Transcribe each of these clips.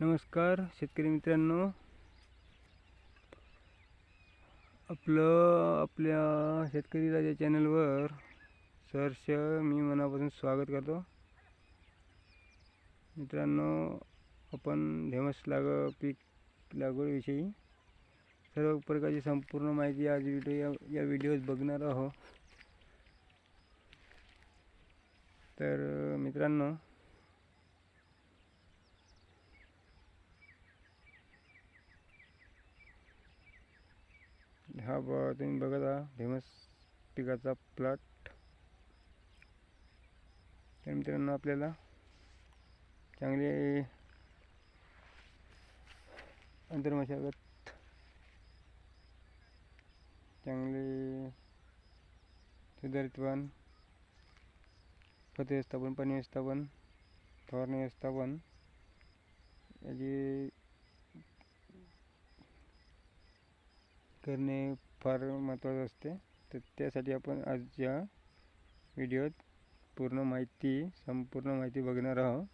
नमस्कार शेतकरी मित्रांनो. आपलं आपल्या शेतकरी राजा चॅनलवर सहर्ष मी मनापासून स्वागत करतो. मित्रांनो आपण धेमस लाग पीक लागवडीविषयी सर्व प्रकारची संपूर्ण माहिती आज व्हिडिओ या या व्हिडिओत बघणार आहोत. तर मित्रांनो हा ब तुम्ही बघत आहात फेमस पिकाचा प्लॉट तर मित्रांनो आपल्याला चांगले अंतर्मशागत चांगले सुधारित वन खत व्यवस्थापन पाणी व्यवस्थापन फवारणी व्यवस्थापन याची करणे फार महत्त्वाचं असते. तर त्यासाठी आपण आजच्या व्हिडिओत पूर्ण माहिती संपूर्ण माहिती बघणार आहोत.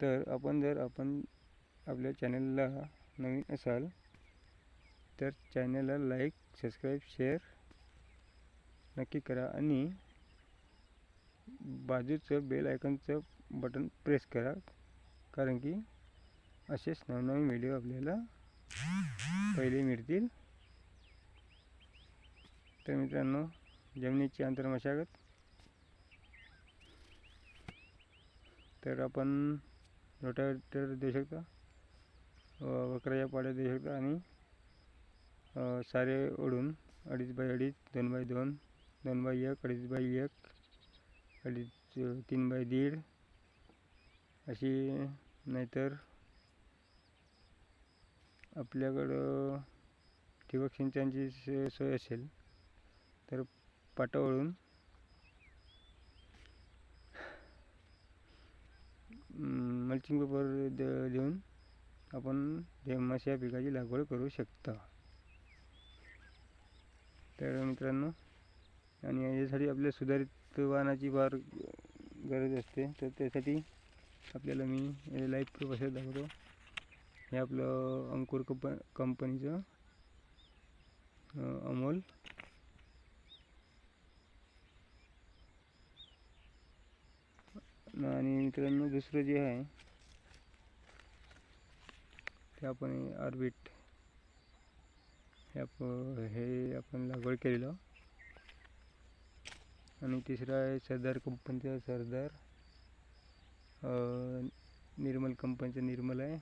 तर आपण जर आपण आपल्या चॅनलला नवीन असाल तर चॅनलला लाईक सबस्क्राईब शेअर नक्की करा आणि बाजूचं बेल आयकनचं बटन प्रेस करा. कारण की असेच नवनवीन व्हिडिओ आपल्याला पहिले मिळतील. तर मित्रांनो जमिनीची अंतर्मशागत. तर आपण रोटावेटर देऊ शकता वक्राच्या पाड्या देऊ शकता आणि सारे ओढून अडीच बाय अडीच दोन बाय दोन दोन बाय एक अडीच बाय एक अडीच तीन बाय दीड अशी नाहीतर आपल्याकडं ठिबक सिंचनची सोय सोय असेल. तर पाटावरून मल्चिंग पेपर द देऊन आपण धेमाश या पिकाची लागवड करू शकता. तर मित्रांनो आणि याच्यासाठी आपल्या सुधारित वाहनाची फार गरज असते तर त्यासाठी आपल्याला मी लाईफ प्रोफेसर दाखवतो. हे आपलं अंकुर कंप कंपनीचं अमोल आणि मित्रांनो दुसरं जे आहे ते आपण ऑर्बिट हे आप हे आपण लागवड केलेलं. आणि तिसरं आहे सरदार कंपनीचं सरदार निर्मल कंपनीचं निर्मल आहे.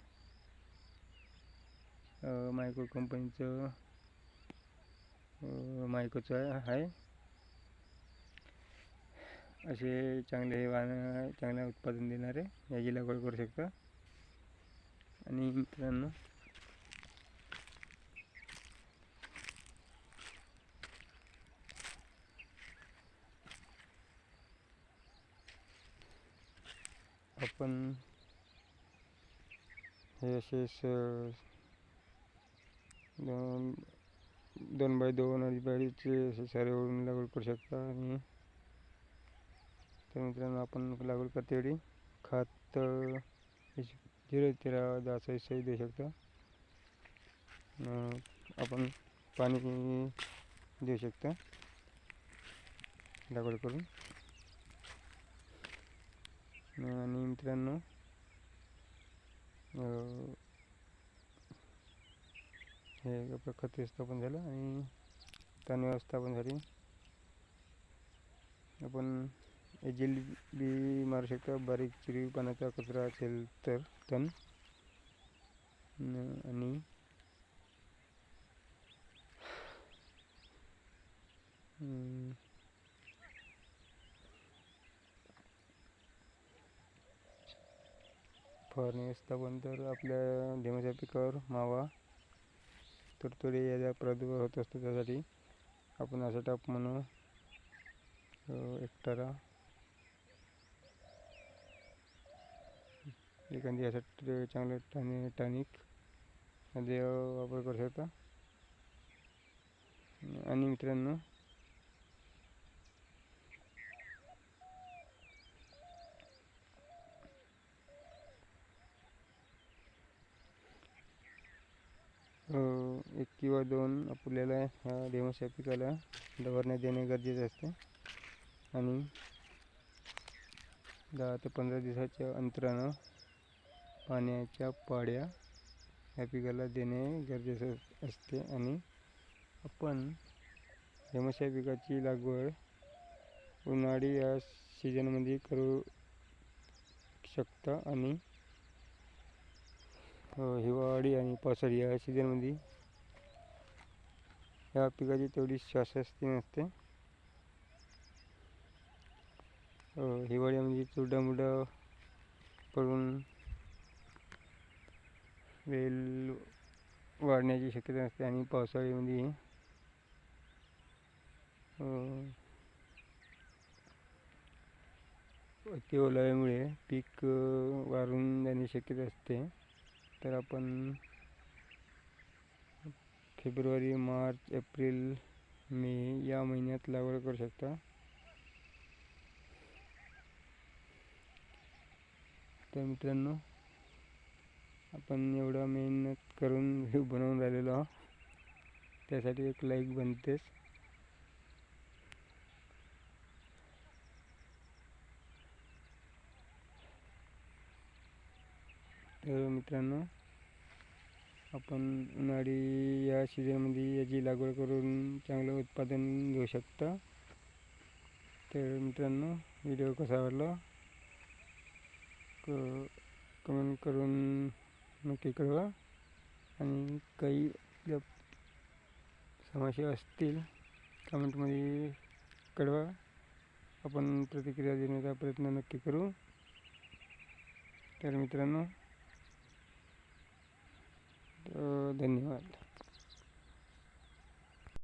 मायको मायक्रो कंपनीचं मायकोचं आहे आहे. असे चांगले हे वाहनं चांगले उत्पादन देणारे याची लागवड करू शकता. आणि मित्रांनो आपण हे असे स- दोन दोन बाय दोन अडीच बाईचे असे सारे ओढून लागवड करू शकता आणि तर मित्रांनो आपण लागवड करतेवेळी खत झिरो तेरा दहा सही देऊ शकता. आपण पाणी देऊ शकता. लागवड करून. आणि मित्रांनो हे आपलं खत व्यवस्थापन झालं आणि तण व्यवस्थापन झाली. आपण एजल बी मारू शकता बारीक चिरी पाण्याचा कचरा असेल तर तण आणि हम्म, फवारणी व्यवस्थापन तर आपल्या धेमाच्या पिकावर मावा तुडतुडे याचा प्रादुर्भाव होत असतो त्यासाठी आपण असं टाप म्हणून एकटारा श्रीगंधी यासाठी चांगलं टॉनि टॉनिकमध्ये वापर करू शकता. आणि मित्रांनो एक किंवा दोन आपल्याला ह्या डेमोच्या पिकाला देणे गरजेचे असते. आणि दहा ते पंधरा दिवसाच्या अंतरानं पाण्याच्या पाड्या या पिकाला देणे गरजेचे असते आणि आपण हेमशा पिकाची लागवड उन्हाळी या सीजनमध्ये करू शकता आणि हिवाळी आणि पावसाळी या सीजनमध्ये या पिकाची तेवढी श्वासस्थी नसते. हिवाळ्यामध्ये चुडामुडा पडून वेल वाढण्याची शक्यता असते आणि पावसाळ्यामध्ये अति ओलाव्यामुळे पीक वारून जाण्याची शक्यता असते. तर आपण फेब्रुवारी मार्च एप्रिल मे या महिन्यात लागवड करू शकता. तर मित्रांनो आपण एवढा मेहनत करून व्ह्यू बनवून राहिलेलो आहोत. त्यासाठी एक लाईक बनतेच. तर मित्रांनो आपण उन्हाळी या सीझनमध्ये याची लागवड करून चांगलं उत्पादन घेऊ शकता. तर मित्रांनो व्हिडिओ कसा आवडला क कमेंट करून नक्की कळवा. आणि काही जर समस्या असतील कमेंटमध्ये कळवा. आपण प्रतिक्रिया देण्याचा प्रयत्न नक्की करू. तर मित्रांनो धन्यवाद.